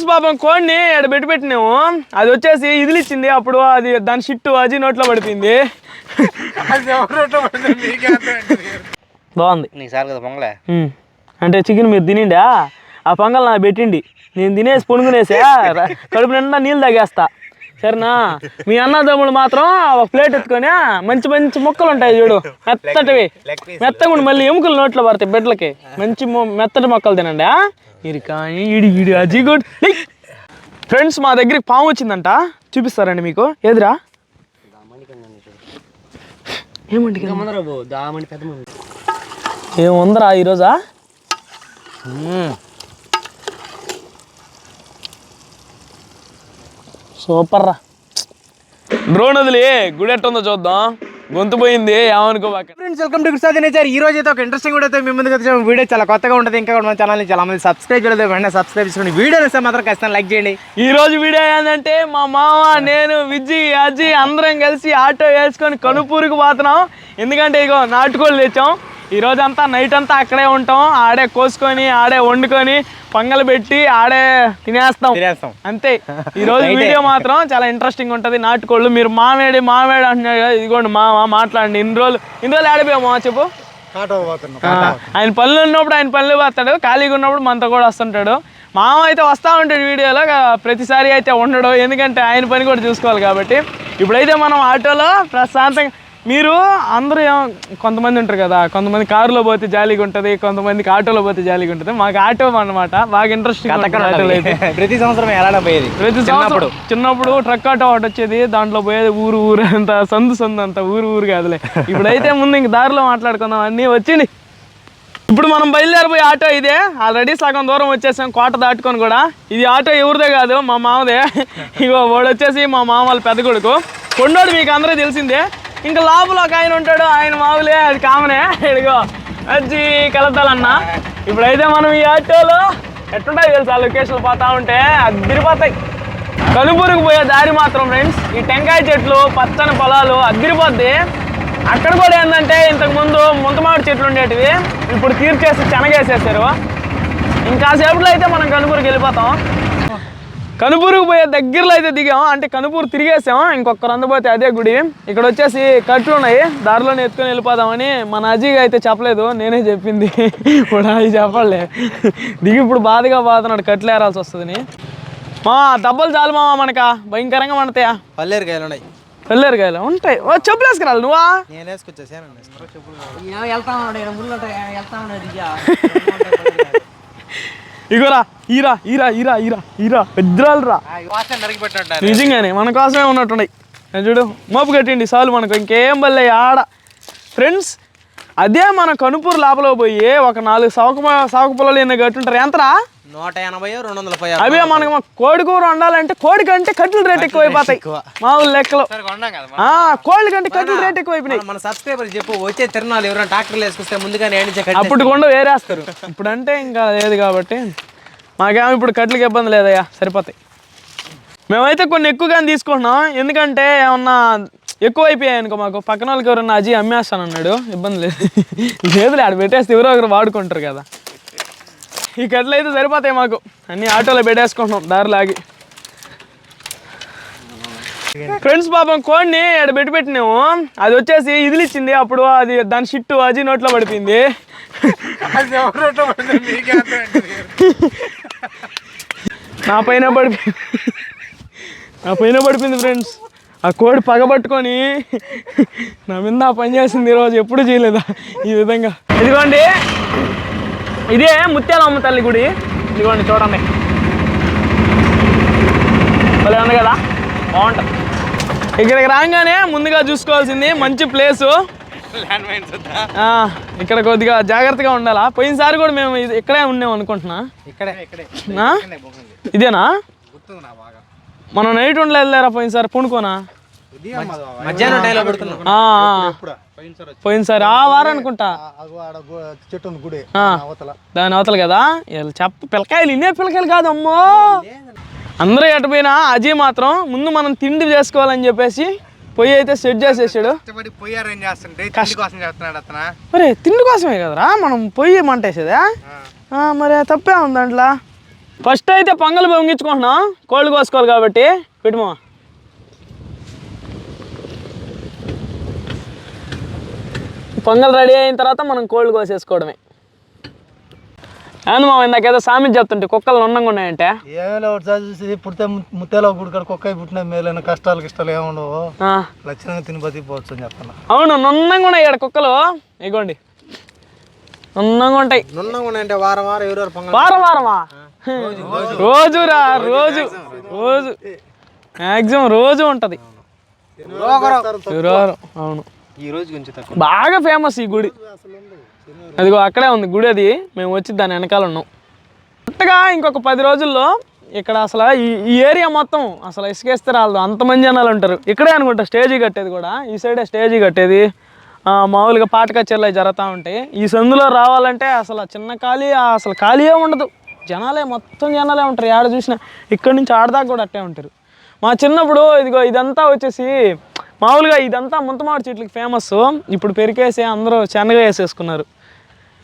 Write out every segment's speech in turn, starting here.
Friends పాపం కోడిని ఇక్కడ పెట్టి పెట్టినాము అది వచ్చేసి ఇదిలు ఇచ్చింది అప్పుడు అది దాని షిట్టు అజీ నోట్లో పడిపోయింది. బాగుంది. నీకు సార్ కదా పొంగలే. అంటే చికెన్ మీరు తినిండా? ఆ పొంగల్ నాకు పెట్టిండి. నేను తినేసి పుణుకునేసా? ర- కడుపు నిండా నీళ్ళు తాగేస్తా. సరేనా? మీ అన్నదమ్ములు మాత్రం ఒక ప్లేట్ ఎత్తుకొని మంచి మంచి ముక్కలు ఉంటాయి చూడు. మెత్తటివి. మెత్తగా ఉండి మళ్ళీ ఎముకలు నోట్లో పడతాయి బిడ్డలకి. మంచి మెత్తటి మొక్కలు తినండి? ఇది కానీ ఇడి ఇడి అజీ గుడ్. ఫ్రెండ్స్ మా దగ్గరికి పాము వచ్చిందంట. చూపిస్తారండి మీకు. ఎదురా ఏమండి? ఏముందరా ఈరోజా? సూపర్ రా. డ్రోన్ వదిలి గుడి ఎట్టుందో చూద్దాం. గొంతు పోయింది ఏమనుకోబాక friends welcome to good nature ఈ రోజు అయితే ఒక ఇంట్రెస్టింగ్ వీడియో అయితే మీ ముందుకు వచ్చాము వీడియో చాలా కొత్తగా ఉంటుంది. ఇంకా కూడా మన ఛానల్ని చాలా మంది సబ్స్క్రైబ్ చేయలేదు. వెంటనే సబ్స్క్రైబ్ చేసుకోండి వీడియో వస్తే మాత్రం ఖచ్చితంగా లైక్ చేయండి. ఈ రోజు వీడియో ఏంటంటే మా మామ నేను విజ్జి అజ్జి అందరం కలిసి ఆటో వేసుకొని కనుపూరుకు పోతున్నాం. ఎందుకంటే ఇగో నాటుకోళ్ళు తెచ్చాం. ఈ రోజు అంతా నైట్ అంతా అక్కడే ఉంటాం. ఆడే కోసుకొని ఆడే వండుకొని పొంగలు పెట్టి ఆడే తినేస్తాం. తినేస్తాం. అంతే. ఈ రోజు వీడియో మాత్రం చాలా ఇంట్రెస్టింగ్ ఉంటది. నాటుకోళ్ళు మీరు మామేడి మామేడి అంటున్నారు కదా ఇదిగోండి మామ మాట్లాడండి. ఇన్ని రోజులు ఇన్ని రోజులు ఆడిపోయావు మామ చెప్పు. ఆయన పనులు ఉన్నప్పుడు ఆయన పనులు పోతాడు ఖాళీగా ఉన్నప్పుడు మనతో కూడా వస్తుంటాడు. మామ అయితే వస్తూ ఉంటాడు వీడియోలో ప్రతిసారి అయితే ఉండడు. ఎందుకంటే ఆయన పని కూడా చూసుకోవాలి కాబట్టి. ఇప్పుడైతే మనం ఆటోలో ప్రశాంతంగా మీరు అందరూ కొంతమంది ఉంటారు కదా కొంతమంది కారులో పోతే జాలీగా ఉంటుంది కొంతమందికి ఆటోలో పోతే జాలీగా ఉంటుంది. మాకు ఆటో అన్నమాట బాగా ఇంట్రెస్టింగ్ ప్రతి సంవత్సరం ఎలా పోయేది. ప్రతి సంవత్సరం చిన్నప్పుడు. ట్రక్ ఆటో ఒకటి వచ్చేది దాంట్లో పోయేది ఊరు ఊరు అంత సందు సందు అంత ఊరు ఊరు కాదులే. ఇప్పుడైతే ముందు ఇంక దారిలో మాట్లాడుకుందాం అన్నీ వచ్చింది. ఇప్పుడు మనం బయలుదేరిపోయి ఆటో ఇదే. ఆల్రెడీ సగం దూరం వచ్చేసాం కోట దాటుకొని కూడా. ఇది ఆటో ఎవరిదే కాదు మా మామదే. ఇగో వాడు వచ్చేసి మా మామ వాళ్ళ పెద్ద కొడుకు. కొండోడు మీకు అందరూ తెలిసిందే. ఇంకా లోపల ఒక ఆయన ఉంటాడు ఆయన మామూలే అది కామనే. ఇదిగో వచ్చి కలుద్దాలన్న. ఇప్పుడైతే మనం ఈ ఆటోలో ఎట్లుంటాయి తెలుసా? లొకేషన్లు పోతా ఉంటే అది తిరిపోతాయి కనుపూరుకు పోయే దారి మాత్రం ఫ్రెండ్స్ ఈ టెంకాయ చెట్లు పచ్చని పొలాలు అద్దరిపోద్ది అక్కడ కూడా ఏంటంటే ఇంతకు ముందు చెట్లు ఉండేటివి. ఇప్పుడు తీర్చేసి చెనగేసేసారు. ఇంకా సేపట్లో అయితే మనం కనుపూరుకి వెళ్ళిపోతాం. కనుపూరుకు పోయే దగ్గరలో అయితే దిగాం. అంటే కనుపూరు తిరిగేసాం. ఇంకొకరు అందపోతే అదే గుడి. ఇక్కడ వచ్చేసి కట్లు ఉన్నాయి. దారిలోనే ఎత్తుకొని వెళ్ళిపోదామని మన అజీగా అయితే చెప్పలేదు. నేనే చెప్పింది. ఇప్పుడు అది చెప్పలే. దిగి ఇప్పుడు బాధగా పోతున్నాడు కట్లు ఏరాల్సి వస్తుందని. మా దెబ్బలు చాలు మామ మనక? భయంకరంగా మనతాయా పల్లేరు కాయలు ఉన్నాయి. వెళ్ళారు కాయలు ఉంటాయి. ఓ చెప్పులు వేసుకురాలి నువ్వా? నేను వేసుకొచ్చేసాను ఇగోరా ఈరా ఈరా ఈరా ఈరా ఈరా పెద్దరాలు రా నిజంగానే మన కోసమే ఉన్నట్టున్నాయి. చూడు మోపు కట్టండి చాలు మనకు ఇంకేం బల్లే ఆడ. ఫ్రెండ్స్ అదే మన కనుపూరు లోపల పోయి ఒక నాలుగు సవక సవక పొలాలు ఎన్ని కట్టుంటారు? ఎంతరా? నూట ఎనభై రెండు వందల పై అవే మనకు కోడి కూర వండాలంటే కోడి కంటే కట్టెల రేట్ ఎక్కువ అయిపోతాయి. మామూలు లెక్కలు. కోళ్ళ కంటే కట్టెల రేట్ ఎక్కువ అయిపోయినాయి. మన సబ్స్క్రైబర్ చెప్పు వచ్చే తిరణాలు ఎవరైనా ట్రాక్టర్లు వేసుకొస్తే ముందుగానే అప్పుడు కొండ వేరేస్తారు. ఇప్పుడు అంటే ఇంకా లేదు కాబట్టి మాకేమో ఇప్పుడు కట్లకి ఇబ్బంది లేదయ్యా సరిపోతాయి. మేమైతే కొన్ని ఎక్కువగానే తీసుకుంటున్నాం. ఎందుకంటే ఏమన్నా ఎక్కువ అయిపోయాయి అనుకో మాకు. పక్కన వాళ్ళకి ఎవరన్నా అజీ అమ్మేస్తాను అన్నాడు. ఇబ్బంది లేదు. లేదులే ఆడ పెట్టేస్తే ఎవరో ఒకరు వాడుకుంటారు కదా. ఈ కట్లు అయితే సరిపోతాయి మాకు. అన్ని ఆటోలో పెట్టేసుకుంటున్నాం దారిలాగి ఫ్రెండ్స్ పాపం కోడిని ఇక్కడ పెట్టి పెట్టినాము. అది వచ్చేసి ఇదిలిచ్చింది అప్పుడు అది దాని షిట్టు అజీ నోట్లో పడిపోయింది. నా పైన పడిపోయింది. నా పైన పడిపోయింది ఫ్రెండ్స్. ఆ కోడి పగబట్టుకొని నా మీద ఆ పని చేసింది ఈరోజు ఎప్పుడు చేయలేదా ఈ విధంగా. ఇదిగోండి. ఇదే ముత్యాలమ్మ తల్లి గుడి. ఇదిగోండి చూడండి. భలే ఉంది కదా? బాగుంటుంది. ఇక్కడికి రాగానే ముందుగా చూసుకోవాల్సింది మంచి ప్లేసు ఇక్కడ కొద్దిగా జాగ్రత్తగా ఉండాలా? పోయినసారి కూడా మేము ఇక్కడే ఉన్నాం అనుకుంటున్నా. ఇక్కడే? ఇదేనా? మనం నైట్ ఉండలే వెళ్ళారా పోయినసారి పూనుకోనా మధ్యాహ్నం టైంలో పెడుతున్నాం. ఆ, ఆ. పోయినసారి ఆ వారం అనుకుంటా. చెట్టు ఉంది గుడి. ఆ. అవతల. దాని అవతల కదా? వీళ్ళు చెప్ప పిల్లకాయలు ఇన్నే పిల్లకాయలు కాదు అమ్మో! అందరూ ఎటపోయినా అజయ్ మాత్రం ముందు మనం తిండి చేసుకోవాలని చెప్పేసి పొయ్యి అయితే సెట్ చేసేసాడు. మరి తిండి కోసమే కదరా? మనం పొయ్యి మంటేసేదా ఆ, మరి తప్పే ఉంది దాంట్లో. ఫస్ట్ అయితే పొంగల్ పొంగించుకుంటున్నాం కోళ్ళు కోసుకోవాలి కాబట్టి. పెట్టుమా పొంగల్ రెడీ అయిన తర్వాత మనం కోళ్ళు కోసేసుకోవడమే. అవును మా ఇందాకేదో సామెత చెప్తుంటే కుక్కలు నుండంగా ఉన్నాయంటే. ఏమైనా ఒకటి చూసి పుడితే ము- ముత్యాల గుడికాడ కుక్క పుట్టిన మేలైన కష్టాలు గిష్టాలు ఏముండవు ఆ, లక్షణంగా తిని బతికిపోవచ్చు అని చెప్తున్నా అవును నున్నంగా ఉన్నాయి ఇక్కడ కుక్కలు. ఇగోండి. నున్నంగా ఉంటాయి. నున్నగా అంటే వారం వారం పొంగల్ వారం వారమా? రోజు రా రోజు. రోజు మ్యాక్సిమం రోజు. ఉంటుంది. అవును. ఈ రోజు గురించి తక్కువ. బాగా ఫేమస్ ఈ గుడి. అదిగో అక్కడే ఉంది గుడి అది. మేము వచ్చి దాని వెనకాల ఉన్నాం. కరెక్ట్గా ఇంకొక పది రోజుల్లో ఇక్కడ అసలు ఈ ఈ ఏరియా మొత్తం అసలు ఇసుకేస్తే రాదు. అంతమంది జనాలు ఉంటారు. ఇక్కడే అనుకుంటా స్టేజీ కట్టేది కూడా. ఈ సైడే స్టేజీ కట్టేది. ఆ, మామూలుగా పాట కచేరీలు అవి జరుగుతూ ఉంటాయి. ఈ సందులో రావాలంటే అసలు చిన్న ఖాళీ అసలు ఖాళీయే ఉండదు. జనాలే మొత్తం జనాలే ఉంటారు. ఆడ చూసినా ఇక్కడి నుంచి ఆడదాకా కూడా అట్టే ఉంటారు. మా చిన్నప్పుడు ఇదిగో ఇదంతా వచ్చేసి మామూలుగా ఇదంతా ముంతమామిడి చెట్లకి ఫేమస్ ఇప్పుడు పెరికేసి అందరూ శనగ వేసేసుకున్నారు.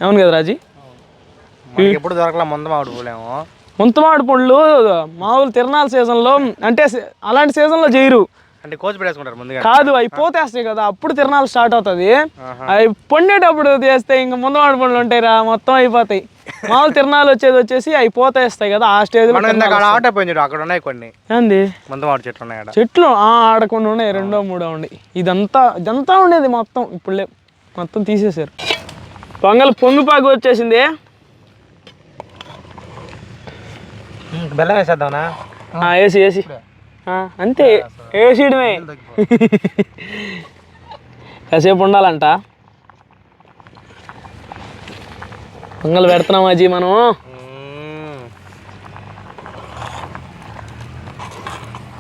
అవును కదా రాజీ? ఎప్పుడు దొరకలా ముందు మామిడి పూలేమో? ముంతమామిడి పండ్లు మామూలు తిరణాల సీజన్లో అంటే అలాంటి సీజన్లో చేయరు. అంటే కోచి పెట్టేసుకుంటారు ముందుగా కాదు అవి పోతేస్తాయి కదా. అప్పుడు తిరణాలు స్టార్ట్ అవుతుంది. అవి పండేటప్పుడు చేస్తే ఇంకా ముందమాడి పండ్లు ఉంటాయిరా మొత్తం అయిపోతాయి. మామూలు తిరణాలు వచ్చేది వచ్చేసి అవి పోతేస్తాయి కదా ఆ ఆట పోయింది చూడు, అక్కడ ఉన్నాయి కొన్ని. ఏంది? ముందు చెట్లు ఉన్నాయి చెట్లు? ఆ, ఆడకుండా ఉన్నాయి రెండో మూడో ఉండి ఇదంతా ఇదంతా ఉండేది మొత్తం. ఇప్పుడు మొత్తం తీసేశారు. పొంగల్ పొంగిపాకు వచ్చేసింది. బెల్లం వేసేద్దామనా? ఆ, ఏసి ఏసి ఆ, అంతే వేసేయడమే కాసేపు ఉండాలంట. పొంగల్ పెడుతున్నాం అజీ మనం.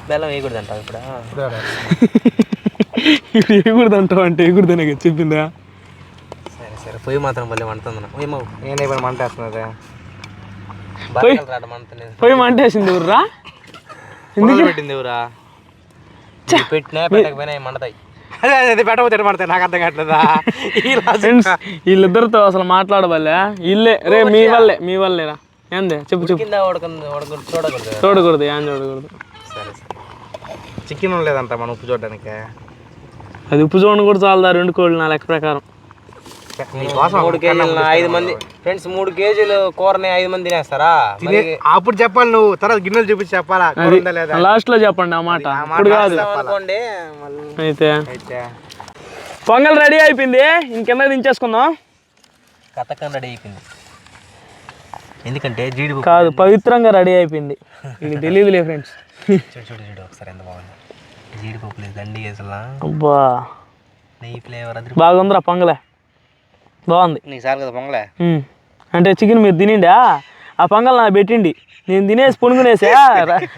బెల్లం వేయకూడదు అంటావు ఇప్పుడు? ఇప్పుడు ఎగురుదు అంటావు అంటే ఎగురుదనే కదా చెప్పిందా? సరే సరే పొయ్యి మాత్రం భలే మండుతుంది ఏమో నేను ఇప్పుడు మంట వేస్తున్నది పొయ్యి మంటేసింది ఊర్రా? పెట్టింది ఎవరా పెట్టినా పెట్టకపోయినా మండతాయి? అదే అదే పెట్టకపోతే మండతాయి నాకు అర్థం కావట్లేదా? ఫ్రెండ్స్ వీళ్ళిద్దరితో అసలు మాట్లాడబల్లే? ఇల్లే రే మీ వల్లే మీ వల్లేరా ఏంది? చెప్పు చెప్పు. చూడకూడదు. చూడకూడదు ఏం చూడకూడదు. సరే సరే. చికెన్ లేదంట మనం ఉప్పు చూడడానికి. అది ఉప్పు చూడండి కూడా చాలదా రెండు కోళ్ళు నా లెక్క ప్రకారం. మూడు కేజీలు ఐదు మంది. ఫ్రెండ్స్ మూడు కేజీలు కూరని ఐదు మంది తినేస్తారా? అప్పుడు చెప్పాలి నువ్వు తర్వాత గిన్నెలు చూపించి చెప్పాలా? లాస్ట్లో చెప్పండి ఆ మాట. ఇప్పుడు కాదు. అనుకోండి అయితే. పొంగల్ రెడీ అయిపోయింది. ఇంకెంత దించేసుకుందాం? కథకం రెడీ అయిపోయింది. ఎందుకంటే జీడి కాదు పవిత్రంగా రెడీ అయిపోయింది. ఇది తెలియదులే ఫ్రెండ్స్. చూడు చూడు చూడు ఒకసారి ఎంత బాగుంది. జీడిపప్పు లేదు దండి వేసలా అబ్బా. నెయ్యి ఫ్లేవర్ అది బాగుందిరా పొంగలే. బాగుంది. నీకు సార్ కదా పొంగలే. అంటే చికెన్ మీరు తినిండా? ఆ పొంగల్ నాకు పెట్టిండి. నేను తినేసి పునుగునేసా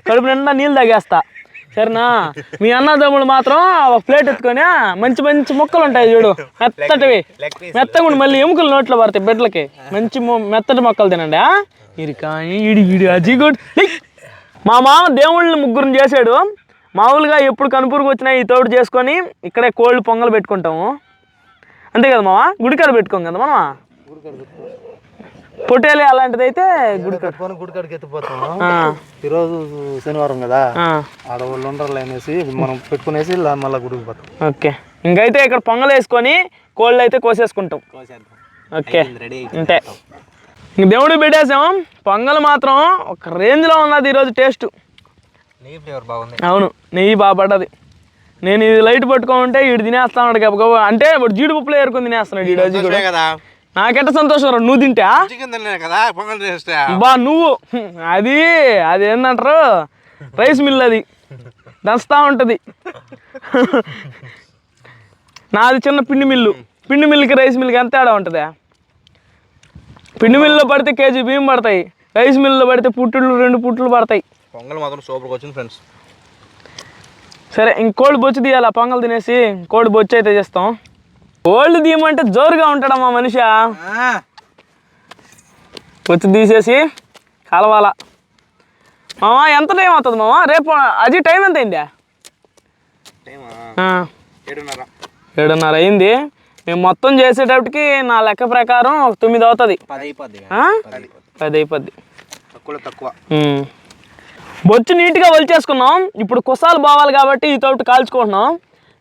కడుపు నిండా నీళ్ళు తాగేస్తా. సరేనా? మీ అన్నదమ్ములు మాత్రం ఒక ప్లేట్ ఎత్తుకొని మంచి మంచి ముక్కలు ఉంటాయి చూడు. మెత్తటివి. మెత్తగా మళ్ళీ ఎముకలు నోట్లో పడతాయి బిడ్డలకి. మంచి మెత్తటి మొక్కలు తినండి? ఇది కానీ ఈడి ఈడి అజీ గుడ్. మా మామ దేవుళ్ళని ముగ్గురిని చేశాడు. మామూలుగా ఎప్పుడు కనుపూరుకు వచ్చినా ఈ తోడు చేసుకొని ఇక్కడే కోళ్ళు పొంగల్ పెట్టుకుంటాము. అంతే కదా మామ? గుడికాడ పెట్టుకోం కదా మనం పొట్టేలు అలాంటిది అయితే గుడికాడ. పెట్టుకొని గుడికాడికి ఎత్తిపోతాం. ఈరోజు శనివారం కదా? ఆ, ఆడ వాళ్ళు ఉండరు అనేసి మనం పెట్టుకునేసి మళ్ళీ గుడికి పోతాం. ఓకే. ఇంకైతే ఇక్కడ పొంగల్ వేసుకొని కోళ్ళు అయితే కోసేసుకుంటాం. ఓకే. అంతే ఇంక దేవుడికి పెట్టేసాం. పొంగల్ మాత్రం ఒక రేంజ్లో ఉన్నది ఈరోజు టేస్ట్. నెయ్యి ఫ్లేవర్ బాగుంది. అవును. నెయ్యి బాగా పడ్డది. నేను ఇది లైట్ పట్టుకోమంటే వీడు తినేస్తా ఉన్నాడు గబగబా అంటే ఇప్పుడు జీడిపప్పులో ఏరుకొని తినేస్తున్నాడు అజీ కూడా కదా. నాకెట్ట సంతోషం రా నువ్వు తింటా చికెన్ తిన్నా కదా పొంగల్ చేస్తే. బా నువ్వు. అది అది ఏంటంటారు రైస్ మిల్ అది. దంచుతా ఉంటుంది. నాది చిన్న పిండి మిల్లు. పిండి మిల్లుకి రైస్ మిల్లుకి ఎంత తేడా ఉంటుంది? పిండి మిల్లులో పడితే కేజీ బియ్యం పడతాయి. రైస్ మిల్లులో పడితే పుట్టులు రెండు పుట్టులు పడతాయి. పొంగల్ మాత్రం సూపర్గా వచ్చింది ఫ్రెండ్స్. సరే ఇంక కోడి బొచ్చు తీయాలి? పొంగల్ తినేసి కోడి బొచ్చు అయితే చేస్తాం. కోళ్ళు తీయమంటే జోరుగా ఉంటాడమ్మా మనిషి. బొచ్చు తీసేసి కలవాల. మామా ఎంత టైం అవుతుంది మామా? రేపు అది టైం ఎంత అయిందా? ఏడున్నర. అయింది. మేము మొత్తం చేసేటప్పటికి నా లెక్క ప్రకారం తొమ్మిది అవుతుంది. పది అయిపోద్ది? పది అయిపోద్ది. తక్కువ. బొచ్చు నీట్గా వలిచేసుకున్నాం. ఇప్పుడు కుసాలు పోవాలి కాబట్టి ఈ తోటి కాల్చుకుంటున్నాం.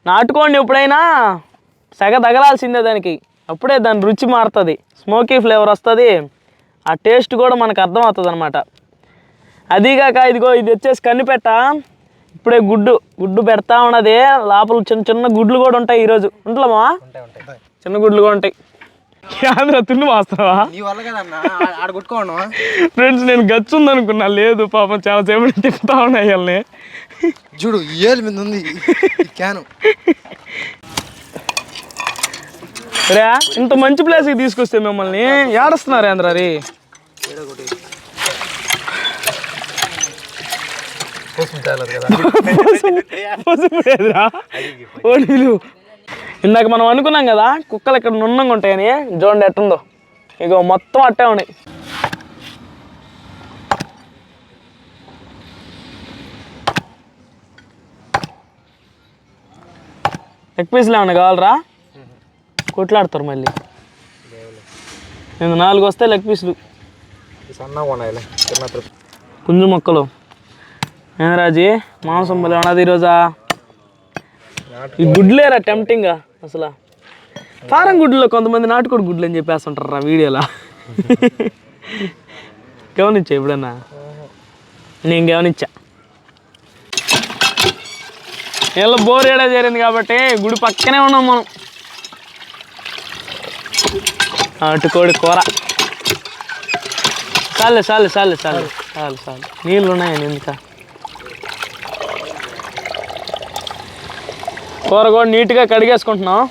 నాటుకోండి ఎప్పుడైనా సెగ తగలాల్సిందే దానికి. అప్పుడే దాని రుచి మారుతుంది. స్మోకీ ఫ్లేవర్ వస్తుంది. ఆ టేస్ట్ కూడా మనకు అర్థమవుతుంది అనమాట అదీగాక ఇదిగో ఇది వచ్చేసి కన్నిపెట్ట ఇప్పుడే గుడ్డు గుడ్డు పెడతా ఉన్నది. లోపల చిన్న చిన్న గుడ్లు కూడా ఉంటాయి ఈరోజు. ఉంటలేమా ఉంటాయి. చిన్న గుడ్లు కూడా ఉంటాయి. ఆంధ్ర నీ వల్ల కదన్నా? ఆడ కొట్టుకోను. ఫ్రెండ్స్ నేను గచ్చు ఉందనుకున్నా లేదు పాపం చాలా సేపు తిప్పుతా ఉన్నాయి వాళ్ళని చూడు ఏళ్ళ మీద ఉంది క్యాను. రే ఇంత మంచి ప్లేస్కి తీసుకొస్తే మిమ్మల్ని ఏడుస్తున్నారు ఆంధ్ర రే? ఓ నీళ్ళు. ఇందాక మనం అనుకున్నాం కదా కుక్కలు ఇక్కడ నున్నంగా ఉంటాయని. చూడండి ఎట్టుందో. ఇగో మొత్తం అట్టే ఉన్నాయి. లెగ్ పీసులు ఏమన్నా కావాలరా? కొట్లాడతారు మళ్ళీ. నేను నాలుగు వస్తే లెగ్ పీసులు పుంజు మొక్కలు. ఏం రాజీ మాంసం బలి ఉన్నది ఈరోజా? ఈ గుడ్లేరా టెంప్టింగ్ అసలు? ఫారం గుడ్లో కొంతమంది నాటుకోడి గుడ్లు అని చెప్పేస్తుంటారు రా వీడియోలో. గమనించా ఎప్పుడన్నా? నేను గమనించా. ఇలా బోర్ ఏడా చేరింది కాబట్టి గుడి పక్కనే ఉన్నాం మనం. నాటుకోడి కూర. చాలు చాలు చాలు చాలు చాలు చాలు. నీళ్ళు ఉన్నాయని ఎందుక కూర కూడా నీట్గా కడిగేసుకుంటున్నాం.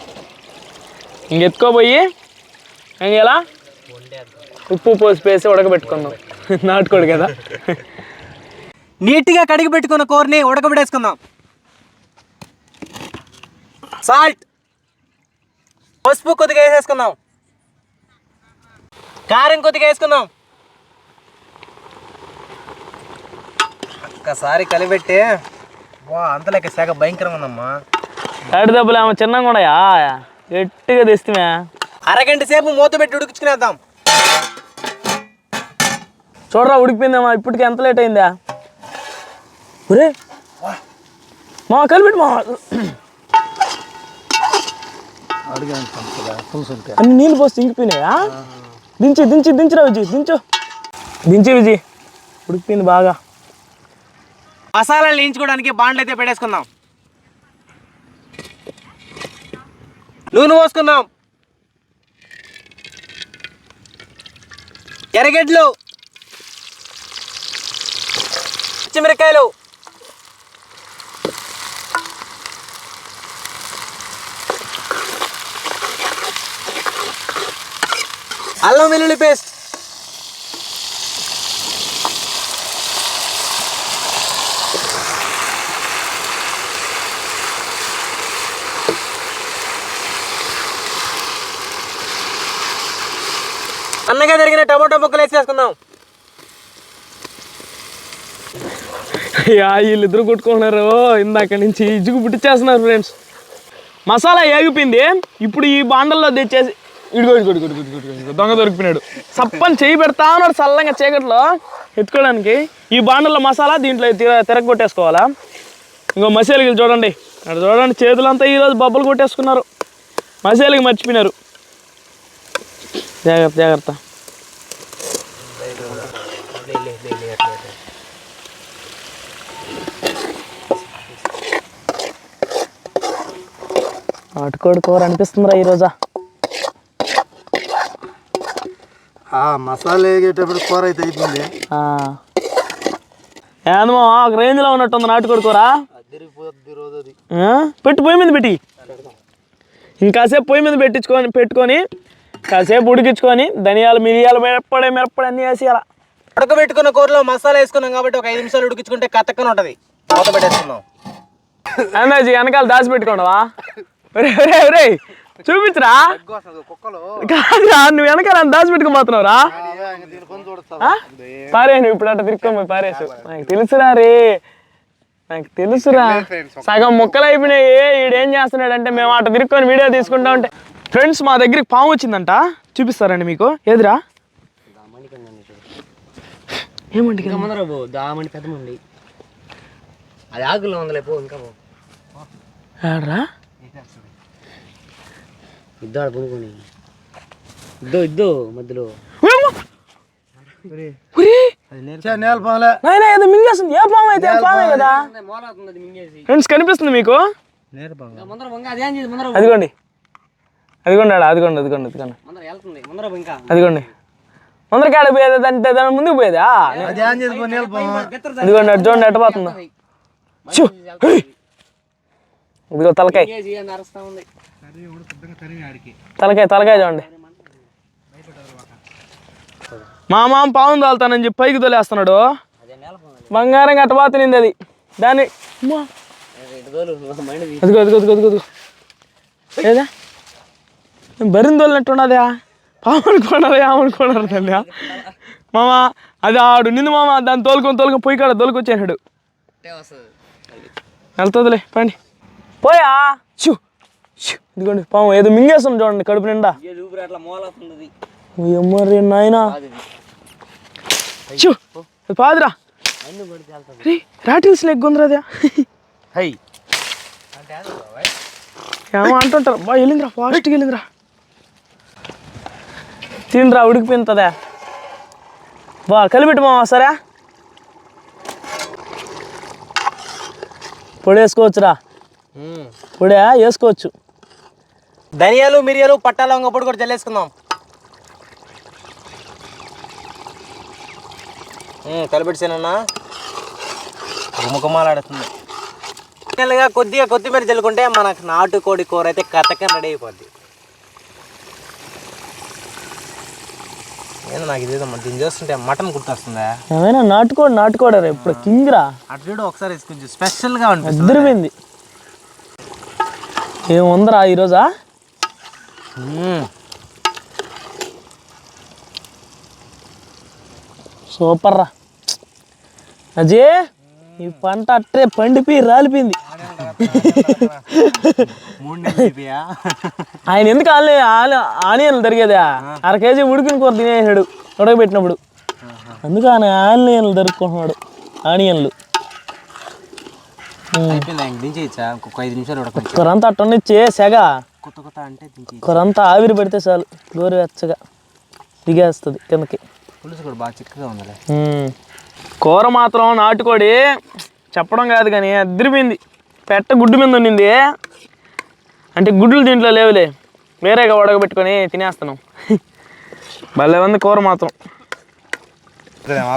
ఇంక ఎత్తుకోపోయి ఇంక ఎలా? ఉప్పు పోసి పేసి ఉడకబెట్టుకుందాం. నాటుకోడు కదా. నీట్గా కడిగి పెట్టుకున్న కూరని ఉడకబెట్టేసుకుందాం. సాల్ట్. పసుపు కొద్దిగా వేసేసుకుందాం. కారం కొద్దిగా వేసుకుందాం. ఒక్కసారి కలిపెట్టి వా అంతలేక శాఖ భయంకరంగా ఉందమ్మా. తాటి దెబ్బలు ఏమో చిన్నగా ఉన్నాయా గట్టిగా తెస్తుమే. అరగంట సేపు మూత పెట్టి ఉడికించుకునేద్దాం. చూడరా ఉడికిపోయిందమ్మా ఇప్పటికి ఎంత లేట్ అయిందా? ఒరే మా కలిపెట్టి మా అన్ని నీళ్ళు పోసి ఇంకిపోయినాయా? దించి దించి దించిరా విజయ్ దించు. దించి విజయ్ ఉడికిపోయింది బాగా. మసాలాలు వేయించుకోవడానికి బాండ్లు అయితే పెట్టేసుకుందాం. నూనె పోసుకున్నాం ఎర్రగడ్డలు. పచ్చిమిరకాయలు అల్లం వెల్లుల్లి పేస్ట్. అన్నగా జరిగిన టమాటో ముక్కలు వేసేసుకుందాం యా వీళ్ళిద్దరు కొట్టుకుంటున్నారు. ఇందాక నుంచి ఇజ్జుకు పుట్టించేస్తున్నారు ఫ్రెండ్స్ మసాలా ఏగిపోయింది. ఇప్పుడు ఈ బాండల్లో తెచ్చేసి ఇడిగో దొంగ దొరికిపోయినాడు. సప్పని చేయి పెడతా ఉన్నాడు చల్లంగా చీకట్లో ఎత్తుకోవడానికి. ఈ బాండల్లో మసాలా దీంట్లో తిర తిరగొట్టేసుకోవాలా ఇంకో మసాలకి చూడండి. అక్కడ చూడండి చేతులంతా ఈరోజు బొబ్బలు కొట్టేసుకున్నారు. మసాలకి మర్చిపోయినారు. జాగ్రత్త జాగ్రత్త. నాటుకోడి కూర అనిపిస్తుందిరా ఈరోజా? ఆ మసాలా వేగేటప్పుడు కూర అయితే అయిపోయింది. ఏందమ్మా ఒక రేంజ్లో ఉన్నట్టుంది నాటుకోడి కూర? పెట్టు పొయ్యి మీద పెట్టి. ఇంకాసేపు పొయ్యి మీద పెట్టించుకొని పెట్టుకొని కాసేపు ఉడికించుకొని ధనియాలు మిరియాలు మిరప్పడే మిరప్పడి అన్నీ వేసి అలా ఉడకబెట్టుకున్న కూరలో మసాలా వేసుకున్నాం కాబట్టి ఒక ఐదు నిమిషాలు ఉడికించుకుంటే కత్తక్కన ఉంటుంది. మూత పెట్టేసుకుందాం అందాజీ వెనకాల దాచి పెట్టుకోండవా ఒరే ఒరే ఒరే చూపించరా కుక్కలు. కాదురా నువ్వు వెనకాల దాచి పెట్టుకోబోతున్నావురా? పారే నువ్వు ఇప్పుడు అట్ట తిరుక్కొని పోయి పారేసు నాకు తెలుసురా రే. నాకు తెలుసురా. సగం ముక్కలు అయిపోయినాయి ఈడేం చేస్తున్నాడంటే మేము అట్ట తిరుక్కొని వీడియో తీసుకుంటా ఉంటే ఫ్రెండ్స్ మా దగ్గరికి పాము వచ్చిందంట. చూపిస్తారండి మీకు. ఏమండి దామని అది ఆకుల్లో ఉందిలే పో ఇంకా కొనుక్కొని. ఇద్దో ఇద్దో మధ్యలో. నేల పాలే నాయనా ఏదో మింగేస్తుంది. ఏ పాము అయితే? ఏ పామే కదా? మోలవుతుంది అది మింగేసి. ఫ్రెండ్స్ కనిపిస్తుంది మీకు. అదిగోండి. అదిగోండి ఆడ అదిగోండి అదిగోండి అదిగోండి. ముందర వెళ్తుంది ముందర పో ఇంకా. అదిగోండి. ముందరకాడ పోయేది అంటే దాని ముందుకు పోయేదా? అది ఏం చేసుకో నేల పాము అదిగోండి అటు చూడండి ఎట్ట పోతుందో! ఇదిగో తలకాయ. తలకాయ తలకాయ చూడండి. మా మామ పావును తోలుతానని చెప్పి పైకి తోలేస్తున్నాడు. బంగారం అట్ట పోతునింది అది. దాన్ని అదిగో అదిగో అదిగో అదిగో అదిగో. ఏదా? బరిని తోలినట్టున్నదా పాము అనుకున్నదా ఏమనుకున్నారు తల్లి మామ అది ఆడు నిన్ను మామ దాన్ని తోలుకొని తోలుకొని పోయి కాడ తోలుకొచ్చేసాడు. వెళ్తుందిలే పండి పోయా? ఇదిగోండి పాము ఏదో మింగేస్తుంది చూడండి కడుపు నిండా. ఎమ్మరి నాయనా. పాదురా. రాటిల్స్ లెగ్ ఉందిరాదా హై. ఏమో అంటుంటారు బా వెళ్ళిందిరా ఫాస్ట్గా వెళ్ళిందిరా. తినరా ఉడికిపోయిందా బా కలిపెట్టు మావా సరే? పొడి వేసుకోవచ్చురా. పొడి వేసుకోవచ్చు. ధనియాలు మిరియాలు పట్టాలు వంగప్పుడు కూడా చల్లేసుకుందాం. కలిపెట్టానన్నా గుమగుమాలాడుతుంది. కొద్దిగా కొత్తిమీర చల్లుకుంటే మనకు నాటుకోడి కూర అయితే కథకం రెడీ అయిపోద్ది. ఏందో నాకు ఇదేదో దీన్ని చూస్తుంటే మటన్ గుర్తొస్తుందా? ఏమైనా నాటుకోడు నాటుకోడారా ఇప్పుడు కింగ్ రా అటు చూడు ఒకసారి కొంచెం స్పెషల్గా ఉంటుంది అద్దరిపోయింది ఏముందరా ఈరోజా? సూపర్ రా అజయ్ ఈ పంట అట్టే పండిపోయి రాలిపోయింది. ఆయన ఎందుకు ఆలు ఆనియన్లు తరిగేదా? అర కేజీ ఉడికిన కూర తినేసాడు ఉడకబెట్టినప్పుడు. అందుకు ఆయన ఆనియన్లు దొరుకుకుంటున్నాడు ఆనియన్లు. కూరంతా అట్టనిచ్చే సెగ. కూరంతా ఆవిరి పెడితే చాలు గోరువెచ్చగా దిగేస్తుంది కిందకి. కూర మాత్రం నాటుకోడి చెప్పడం కాదు కానీ అదిరిపోయింది. పెట్ట గుడ్డు మీద ఉండింది అంటే గుడ్లు దీంట్లో లేవులే. వేరేగా ఉడకబెట్టుకొని తినేస్తున్నాం భలే ఉంది కూర మాత్రం.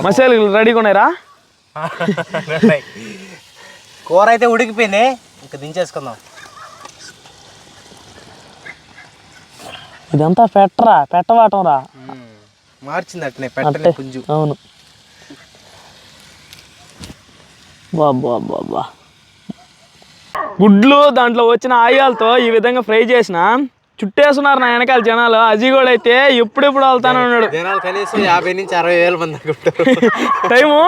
మసాలాలు రెడీగా ఉన్నాయిరా? కూర అయితే ఉడికిపోయింది. ఇంకా దించేసుకుందాం. ఇదంతా పెట్టరా? పెట్టవాటం రా మార్చింది అట్నే పెట్టలే పుంజు. అవును. బాబా బాబా గుడ్లు దాంట్లో వచ్చిన ఆయాలతో ఈ విధంగా ఫ్రై చేసిన చుట్టేస్తున్నారు నా వెనకాల జనాలు. అజీ కూడా అయితే ఎప్పుడెప్పుడు వెళ్తానే ఉన్నాడు జనాలు కనీసం యాభై నుంచి అరవై వేల మంది టైము?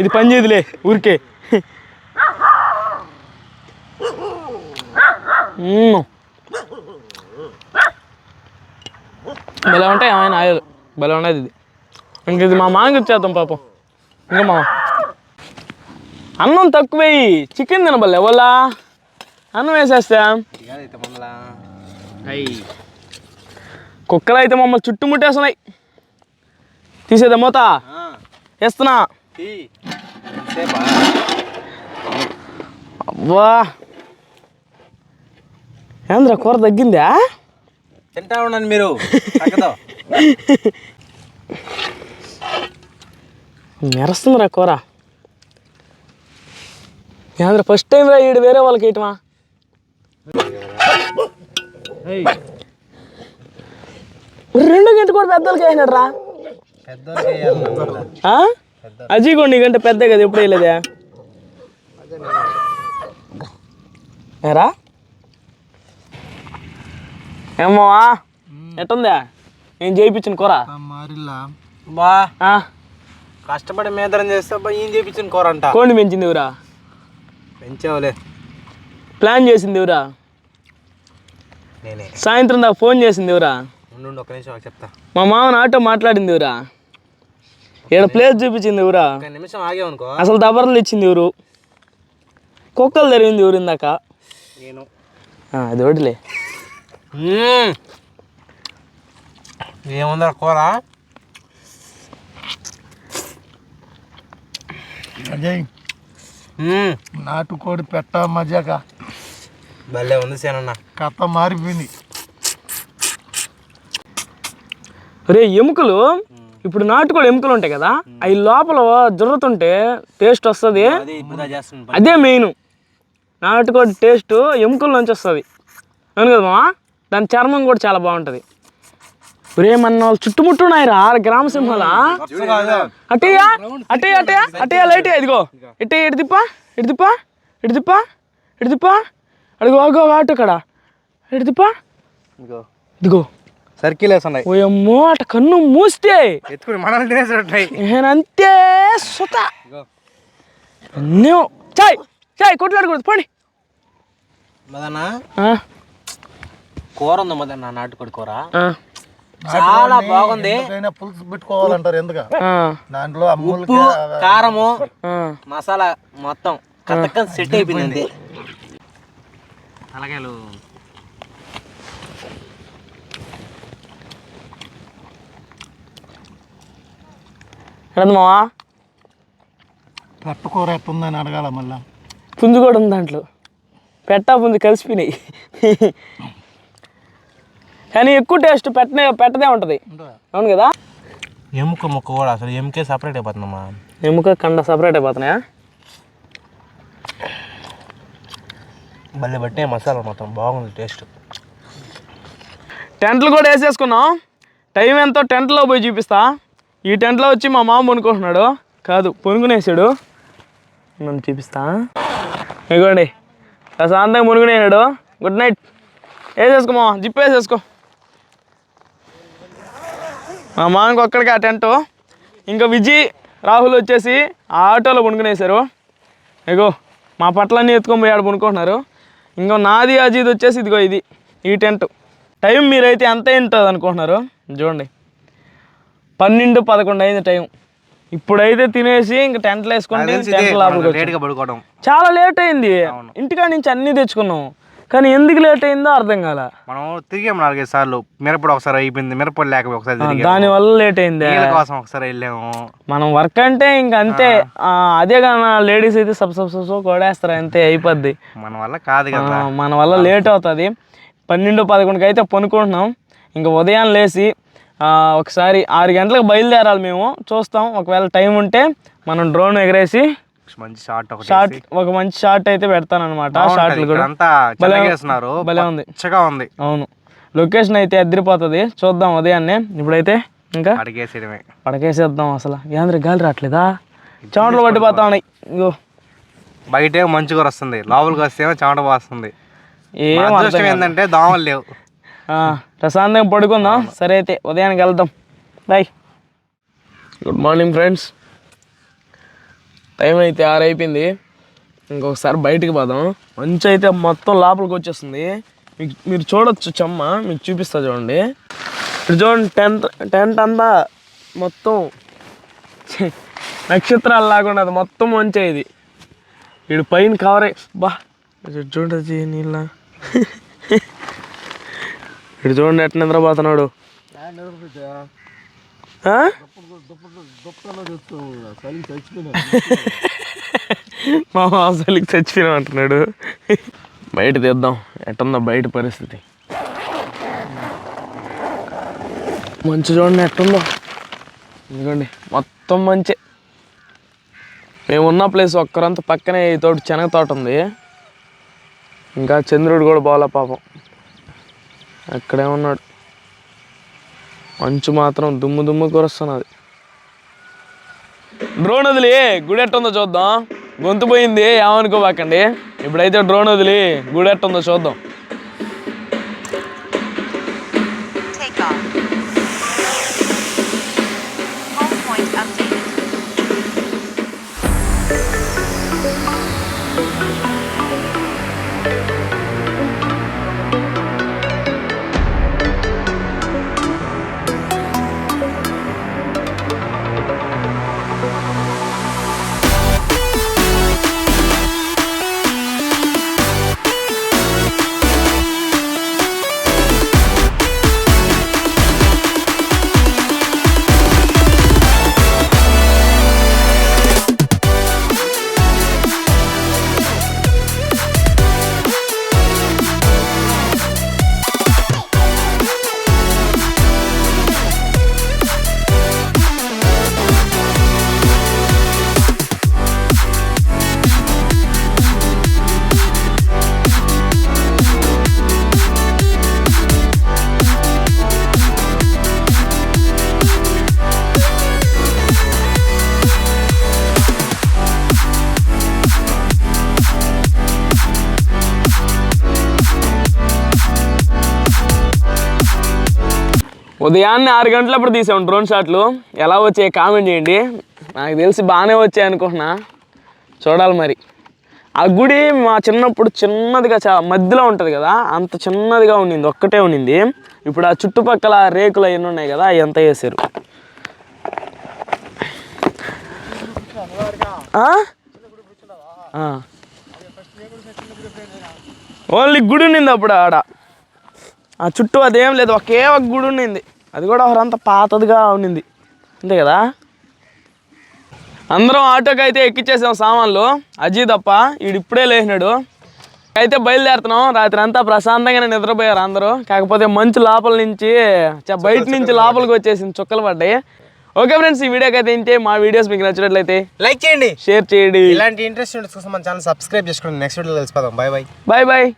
ఇది పని చేయదులే ఊరికే. భలే ఉంటాయి ఏమైనా ఆయిల్. భలే ఉండేది ఇది. ఇంక ఇది మా మామకి ఇచ్చేద్దాం పాపం. ఇంకా మామ. అన్నం తక్కువేయి చికెన్ తినబల్లే ఎవలా అన్నం వేసేస్తా. కుక్కలు అయితే మమ్మల్ని చుట్టుముట్టేస్తున్నాయి. తీసేదా మూత. వేస్తున్నా. అబ్బా. ఏంద్రా కూర తగ్గిందా? తింటా ఉండండి మీరు. మెరుస్తుందిరా కూర. ఏంద్రా ఫస్ట్ టైం రా ఈడు వేరే వాళ్ళకి వేయటమా రెండు గంట కూడా పెద్దలకి వేసినాడు రా. అజీ కూడా నీకంటే పెద్ద కదా ఎప్పుడు వేయలేదా? ఏరా? ఏమోవా ఎట్టుందా? నేను చేయించిన కూర? మారిల్లా. బా. ఆ, కష్టపడి మేదరం చేస్తే ఏం చేయించిన కూర అంట? కోడిని పెంచింది ఎవరా? పెంచావులే. ప్లాన్ చేసింది ఎవరా? నేనే. సాయంత్రం దాకా ఫోన్ చేసింది ఎవరా? ఉండు ఒక నిమిషం ఆగు చెప్తా. మా మామ నాతో మాట్లాడింది ఎవరా? ఇక్కడ ప్లేస్ చూపించింది ఎవరా? ఒక నిమిషం ఆగేవనుకో. అసలు దబర్లు ఇచ్చింది ఎవరు? కుక్కలు తెరిగింది ఎవరు ఇందాక? నేను. ఆ, అది ఒకటిలే. ఏముందా కూర? అజయ్. మ్మ్. నాటుకోడి పెట్ట మజాక భలే ఉంది సేనన్న. కథ మారిపోయింది. రే ఎముకలు? ఇప్పుడు నాటుకోడి ఎముకలు ఉంటాయి కదా అవి లోపల జరుగుతుంటే టేస్ట్ వస్తుంది. అది మెయిన్. నాటుకోడి టేస్ట్ ఎముకల నుంచి వస్తుంది. అవును కదా మామ? దాని చర్మం కూడా చాలా బాగుంటుంది. ఒరే మన వాళ్ళు చుట్టుముట్టు ఉన్నాయి రా గ్రామ సింహాల? అట్టయ్యా అట్టయ్య అట్టయ్య అట్టయ్య లైట్ ఇదిగో. ఇటు ఇటు తిప్పా ఇటు తిప్పా అడిగో అగో ఆటో అక్కడ. తిప్పా. ఇదిగో. సర్కిల్ వేస్తున్నాయి ఓయమ్మో అట కన్ను మూస్తే. ఎత్తుకుని మనల్ని తినేసినట్టున్నాయి. నేనంతే సుత. అన్నీ చాయ్ చాయ్ కొట్లాడకూడదు పోండి. మదన్న కూర ఉంది మదన్న నాటుకోడి కూర? ఆ, చాలా బాగుంది. పులుసు పెట్టుకోవాలంటారు ఎందుక? ఆ, దాంట్లో ఉప్పు అమ్ములకి కారము. మసాలా మొత్తం కథకం సెట్ అయిపోయింది అలాగే మావా? పెట్ట కూర ఎట్టుందని అడగాల మళ్ళా? పుంజు కూడా ఉంది దాంట్లో. పెట్టా పుంజు కలిసిపోయినాయి. కానీ ఎక్కువ టేస్ట్ పెట్టనే పెట్టదే ఉంటుంది. అవును కదా? ఎముక ముక్క కూడా అసలు ఎముకే సపరేట్ అయిపోతుందమ్మా. ఎముక కండ సపరేట్ అయిపోతున్నాయా? భలే బట్టే మసాలా మొత్తం బాగుంది టేస్ట్ టెంట్లు కూడా వేసేసుకున్నాం. టైం ఎంతో టెంట్లో పోయి చూపిస్తా. ఈ టెంట్లో వచ్చి మా మామ పనుకుంటున్నాడు. కాదు పనుకునేసాడు. నన్ను చూపిస్తా. ఇగోండి. ప్రశాంతంగా మునుగునేసాడు గుడ్ నైట్ వేసేసుకో మా జిప్ వేసేసుకో. మా మామకి ఒక్కడికి ఆ టెంట్ ఇంకా విజయ్ రాహుల్ వచ్చేసి ఆ ఆటోలో పనుకునేసారు ఇగో మా పట్లన్నీ ఎత్తుకొని పోయి ఆడ పనుకుంటున్నారు ఇంకా నాది అజీద్ వచ్చేసి ఇదిగో ఇది ఈ టెంట్ టైం మీరైతే ఎంత ఉంటుంది అనుకుంటున్నారు? చూడండి. పన్నెండు పదకొండు అయింది టైం. ఇప్పుడైతే తినేసి ఇంకా టెంట్లు వేసుకుంటే టెంట్ లోపలికి చాలా లేట్ అయింది. ఇంటికాడ నుంచి అన్నీ తెచ్చుకున్నాం. కానీ ఎందుకు లేట్ అయిందో అర్థం కాల. మనం తిరిగాము నాలుగైదు సార్లు. మిరపొడి ఒకసారి అయిపోయింది. మిరపొడి లేకపోయి ఒకసారి దాని వల్ల లేట్ అయింది? కోసం ఒకసారి వెళ్ళాము. మనం వర్క్ అంటే ఇంకా అంతే. అదే కానీ లేడీస్ అయితే సబ్ సబ్ సబ్ కొడేస్తారు అంతే అయిపోద్ది. మన వల్ల కాదు కదా. మన వల్ల లేట్ అవుతుంది. పన్నెండు పదకొండుకి అయితే పనుకుంటున్నాం. ఇంకా ఉదయం లేచి ఒకసారి ఆరు గంటలకు బయలుదేరాలి మేము. చూస్తాం. ఒకవేళ టైం ఉంటే మనం డ్రోన్ ఎగరేసి మంచి షార్ట్ ఒకటి షార్ట్ ఒక మంచి షార్ట్ అయితే పెడతాను అనమాట షార్ట్లు కూడా. అంతా చెల్లగేస్తున్నారు భలే ఉంది. పచ్చగా ఉంది. అవును. లొకేషన్ అయితే అదిరిపోతుంది. చూద్దాం ఉదయాన్నే. ఇప్పుడైతే ఇంకా అడిగేసేయడమే పడకేసేద్దాం అసలు. ఏంద్ర గాలి రావట్లేదా? చెమటలు పట్టిపోతా ఉన్నాయి. ఇగో. బయటే మంచి కూర వస్తుంది. లోపలికి వస్తేమో చెమట పోస్తుంది. ఏం ఏంటంటే దోమలు లేవు. ఆ, ప్రశాంతంగా పడుకుందాం. సరే అయితే ఉదయానికి వెళ్దాం bye. Good morning friends time అయితే ఆరు అయిపోయింది ఇంకొకసారి బయటికి పోదాం. మంచి అయితే మొత్తం లోపలికి వచ్చేస్తుంది. మీకు మీరు చూడొచ్చు చెమ్మ మీకు చూపిస్తా చూడండి. ఇక్కడ చూడండి టెంట్ టెంట్ అంతా మొత్తం నక్షత్రాలు లాగా అది మొత్తం మంచి ఇది. వీడు పైన కవర్ అయ్యి బా చూడదు నీళ్ళ. ఇటు చూడండి ఎట్లా నిద్రపోతున్నాడు? మా మాసాలకి చచ్చిపోయినా. అంటున్నాడు. బయట తీద్దాం. ఎట్టుందో బయట పరిస్థితి. మంచి చూడండి ఎట్టుందో. ఎందుకండి మొత్తం మంచి. మేము ఉన్న ప్లేస్ ఒక్కరంతా పక్కనే ఈ తోట శనగ తోట ఉంది. ఇంకా చంద్రుడు కూడా బాగా పాపం. అక్కడే ఉన్నాడు. మంచు మాత్రం దుమ్ము దుమ్ము కురుస్తున్నది. డ్రోన్ వదిలి గుడి ఎట్టుందో చూద్దాం. గొంతు పోయింది ఏమనుకోబాకండి. ఇప్పుడైతే డ్రోన్ వదిలి గుడి ఎట్టుందో చూద్దాం. ఉదయాన్నే ఆరు గంటలప్పుడు తీసాం డ్రోన్ షాట్లు. ఎలా వచ్చాయి కామెంట్ చేయండి. నాకు తెలిసి బాగానే వచ్చాయి అనుకుంటున్నా. చూడాలి మరి. ఆ గుడి మా చిన్నప్పుడు చిన్నదిగా చా మధ్యలో ఉంటుంది కదా అంత చిన్నదిగా ఉండింది ఒక్కటే ఉండింది. ఇప్పుడు ఆ చుట్టుపక్కల రేకులు అవన్నీ ఉన్నాయి కదా అవి ఎంత వేసారు ఓన్లీ గుడి ఉండింది అప్పుడు ఆడ. ఆ చుట్టూ అదేం లేదు ఒకే ఒక గుడి ఉండింది. అది కూడా ఒకరంత పాతదిగా ఉండింది అంతే కదా? అందరం ఆటోకి అయితే ఎక్కిచ్చేసాం సామాన్లు. అజీ తప్ప వీడు ఇప్పుడే లేచినాడు. అయితే బయలుదేరుతున్నాం. రాత్రి అంతా ప్రశాంతంగానే నిద్రపోయారు అందరూ. కాకపోతే మంచు లోపల నుంచి బయట నుంచి లోపలికి వచ్చేసింది చుక్కలు పడ్డాయి. ఓకే ఫ్రెండ్స్ ఈ వీడియోకి అయితే ఇంతే. మా వీడియోస్ మీకు నచ్చినట్లయితే లైక్ చేయండి. షేర్ చేయండి. ఇలాంటి ఇంట్రెస్ట్ కోసం మన ఛానల్ సబ్స్క్రైబ్ చేసుకోండి next video కలిసిపోదాం. Bye bye bye bye